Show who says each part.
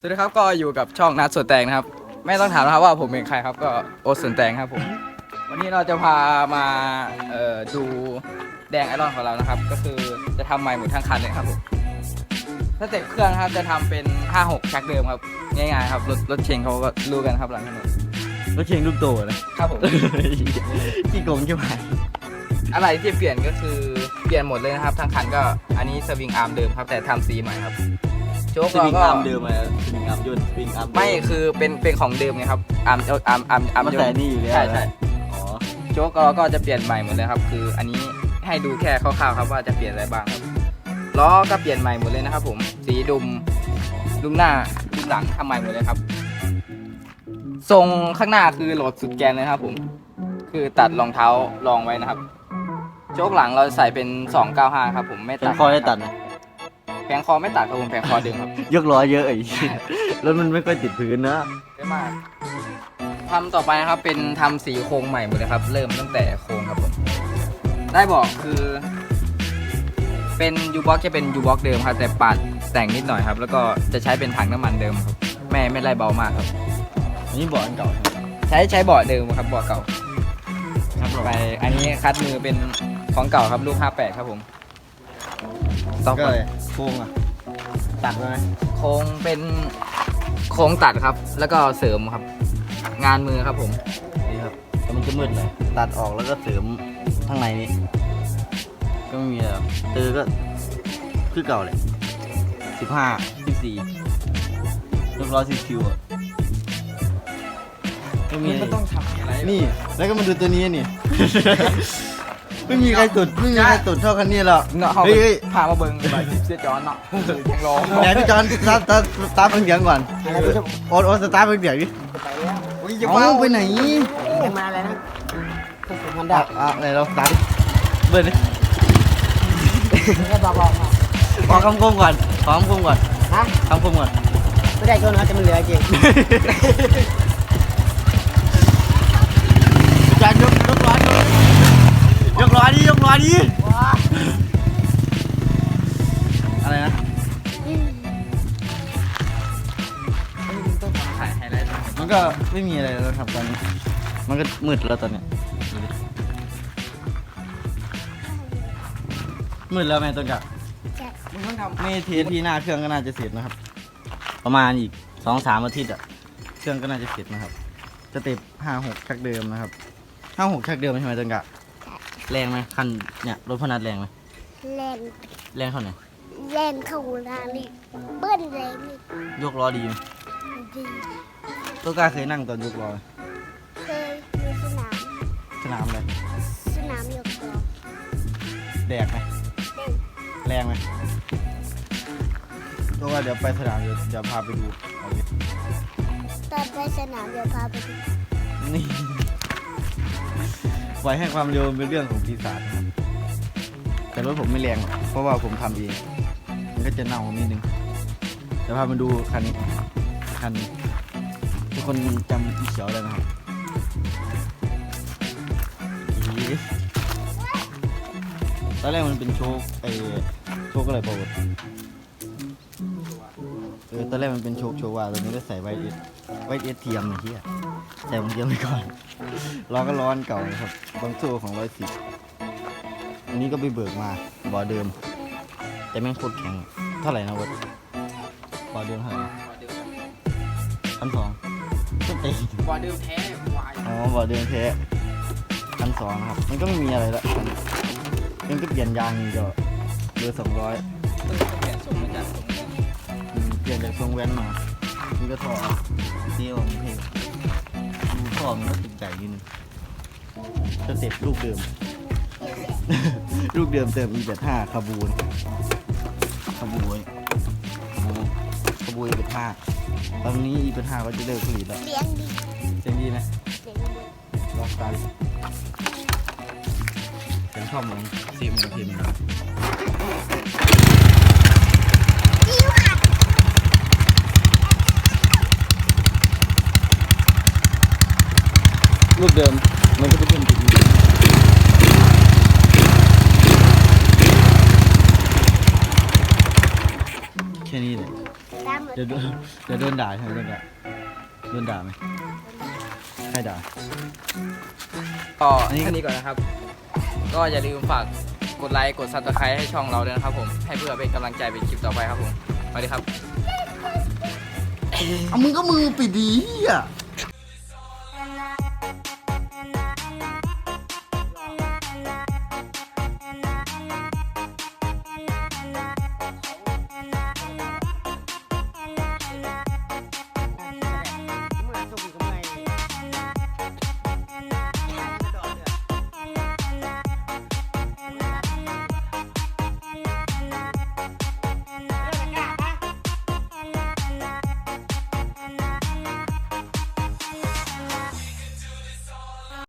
Speaker 1: สวัสดีครับก็อยู่กับช่องนัดสวนแตงนะครับ ไม่ต้องถามนะครับว่าผมเป็นใครครับก็โอตสวนแตงครับผมวันนี้เราจะพามาเอ่อดูแดงไอรอนของเรานะครับ ก็คือจะทำใหม่หมดทั้งคันเลยครับผมถ้าเสร็จเครื่องนะครับจะทำเป็น 56 ชักเดิมครับ ง่ายๆครับรถรถเชงเขาก็รู้กันครับหลังถนน
Speaker 2: รถเชงลูกโตนะครับ
Speaker 1: ผม
Speaker 2: ขี้โกงใช่ไหม
Speaker 1: อะไรที่เปลี่ยนก็คือเปลี่ยนหมดเลยนะครับทั้งคันก็อันนี้สวิงอาร์มเดิมครับแต่ทำสีใหม่ครับ โชค
Speaker 2: ส
Speaker 1: เรา
Speaker 2: วิง
Speaker 1: ก็
Speaker 2: อาร์มเดิมเลยสวิงอาร์มยนต์สวิงอาร์มเดิ
Speaker 1: ไม่คือเป็นเป็นของเดิมไงครับอาร์มอาร์มอาร์มอาร์ม
Speaker 2: มัน
Speaker 1: ย
Speaker 2: แต่
Speaker 1: นต์
Speaker 2: นี่อยู่แล้ว
Speaker 1: ใช่ใช่
Speaker 2: อ๋อ
Speaker 1: โจ๊กเราก็จะเปลี่ยนใหม่หมดเลยครับ คืออันนี้ให้ดูแค่คร่าวๆครับว่าจะเปลี่ยนอะไรบ้างครับล้อก็เปลี่ยนใหม่หมดเลยนะครับ ผมสีดุมดุมหน้าดุมหลังทำใหม่หมดเลยครับ ทรงข้างหน้าคือโหลดสุดแกนเลยครับ ผม คือตัดรองเท้ารองไว้นะครับ โจ๊กหลังเราใส่เป็น 295 ครับ ผมไม่
Speaker 2: เป็
Speaker 1: ตั
Speaker 2: น
Speaker 1: ด
Speaker 2: คอได้ตัดนะ
Speaker 1: แผงคอไม่ตัดครับผมแผงคอเดิมครับ
Speaker 2: ยกล้อเยอะไอ้รถมันไม่ค่อยติดพื้นนะ
Speaker 1: ได้มากทำต่อไปนะครับเป็นทำสีโครงใหม่หมดเลยครับ เริ่มตั้งแต่โครงครับผมได้บอกคือ เป็นยูบ็อกจะเป็นยูบ็อกเดิมครับแต่ปัดแต่งนิดหน่อยครับ แล้วก็จะใช้เป็นถังน้ำมันเดิมครับแม่ไม่ไล่เบามากครับ
Speaker 2: อันนี้เบาะอันเก่าใช่ไหม
Speaker 1: ใช้ใช้เบาะเดิมครับเบาะเก่า
Speaker 2: ครับ
Speaker 1: ไปอันนี้คัดมือเป็นของเก่าครับลูก 58 ครับผม ต่อ
Speaker 2: ก็
Speaker 1: ไป
Speaker 2: เลยโค้งอะตัดมาไหม
Speaker 1: โครงเป็นโครงตัดครับ แล้วก็เสริมครับ งานมือครับผม
Speaker 2: นี่ครับแต่มันจะมืดเลยตัดออกแล้วก็เสริมข้างในนี้ ก็ไม่มีอะไรหรอกเตอก็คือเก่าเลยสิบห้าสิบสี่ยกล้อสิบคิวอะก็มีอะไร
Speaker 1: มันต้องทำอะไร
Speaker 2: นี่ แล้วก็มาดูตัวนี้นี่ ไม่มีใครตุดไม่มีใครตุดเท่าคันนี้หรอก
Speaker 1: เนาะเขา
Speaker 2: เฮ้ยเฮ้ย
Speaker 1: พามาเบิ้งแบบเสียจอนเนาะแข่งรอ
Speaker 2: ไหนพี่จอนสตาร์ทสตาร์ทสตาร์ทเสียงก่อนโอ๊ตโอ๊ตสตาร์ทเสียงดิ
Speaker 1: อุ้ยอย่า
Speaker 2: เอ้า
Speaker 1: เฝ้า
Speaker 2: ไปไหน
Speaker 3: มาแล้วนะผมมัน
Speaker 2: อะ
Speaker 3: ดับ
Speaker 2: อะไหนเราสตาร์ทดิเบิร์นดิ
Speaker 3: ก็บอกบอกมา
Speaker 2: ขอคำคมก่อนขอคำคมก่อน
Speaker 3: ฮะ
Speaker 2: คำคมก่อน
Speaker 3: ไม่ได้ก็นะแต่มันเหลือจริง
Speaker 2: มันก็ไม่มีอะไรแล้วครับตอนนี้ มันก็มืดแล้วตอนเนี้ยดูดิมืดแล้วแม่ต้นกะ
Speaker 1: มึงต้องทำ
Speaker 2: ไม่เทสที่หน้าเครื่องก็น่าจะเสร็จนะครับ ประมาณอีกสองสามอาทิตย์อะเครื่องก็น่าจะเสร็จนะครับสเต็ปห้าหกชักเดิมนะครับห้าหกชักเดิมใช่ไหมต้นกะ แรงไหมคันเนี่ยรถพนัดแรงไหม
Speaker 4: เล่น
Speaker 2: แรงเท่าไหร่
Speaker 4: เล่นเข้าทางนี้เบิ้ลเลยนี่
Speaker 2: ยกล้อดีไหม
Speaker 4: ดี
Speaker 2: ต้นกล้าเคยนั่งตอนยกล้อไหม
Speaker 4: เคยมีสนาม
Speaker 2: สนามอะไร
Speaker 4: สนามยกล้อ
Speaker 2: แดกไหม
Speaker 4: เล่น
Speaker 2: แรงไหมตัวว่าเดี๋ยวไปสนามเดี๋ยวเดี๋ยวพาไปดูเอาดิ
Speaker 4: ตอนไปสนามเดี๋ยวพาไปดู
Speaker 2: นี่ ปล่อยให้ความเร็วเป็นเรื่องของปีศาจนะครับแต่รถผมไม่แรงหรอกเพราะว่าผมทำเองมันก็จะเน่านิดนึงเดี๋ยวพามาดูคันนี้คันนี้ ทุกคนจำอีเขียวได้ไหมครับตอนแรกมันเป็นโชคไอโชคอะไรเปล่าวะเออตอนแรกมันเป็นโชคโชว่าตอนนี้ก็ใส่ไวเอสไวเอสเทียมเหี้ยใส่ของเทียมไปก่อนล้อก็ร้อนเก่านะครับบางโซ่ของร้อยสิบอันนี้ก็ไปเบิกมาบ่อเดิม แต่แม่งโคตรแข็ง เท่าไหร่นะวะบ่อเดิมเท่าไหร่พันสอง ก็ตี
Speaker 1: บอลเดิมแท้วาย
Speaker 2: อ๋อบ่อเดิมแท้พันสองนะครับ มันก็ไม่มีอะไรละมันก็เปลี่ยนยางอย่างเดียวเบอร์สองร้อย
Speaker 1: เปลี่ยนทรงมาจากทรงนี้
Speaker 2: เปลี่ยนจากทรงแว้นมานี่ก็ท่อเที่ยวมันเท่ดูท่อมันก็ติดใจนิดนึงสเต็ปลูกเดิม ลูกเดิมเติม E85 คาบูนคาบูนคาบูน E85 ตอนนี้ E85 ก็จะเลิกผลิตแล้ว
Speaker 4: เลี้ยงดี
Speaker 2: เสียงดีนะ
Speaker 4: เลี้ยงดี
Speaker 2: ลองตาดิเสียงชอบเหมือนซีมเหมือนทีมนะ
Speaker 4: จิ้วค่ะ
Speaker 2: ลูกเดิมมันก็จะเป็นแบบนี้แค่นี้เลย
Speaker 4: ตาหมด
Speaker 2: เดี๋ยวโดนเดี๋ยวโดนด่าใช่ไหมโดนด่าโดนด่าไหมใครด่า
Speaker 1: ก็
Speaker 2: อันนี้
Speaker 1: แค่นี้ก่อนนะครับ ก็อย่าลืมฝากกดไลค์ กดซับสไครต์ให้ช่องเราด้วยนะครับผม ให้เพื่อเป็นกำลังใจเป็นคลิปต่อไปครับผมสวัสดีครับ
Speaker 2: เอามึงก็มือปิดดีเหี้ย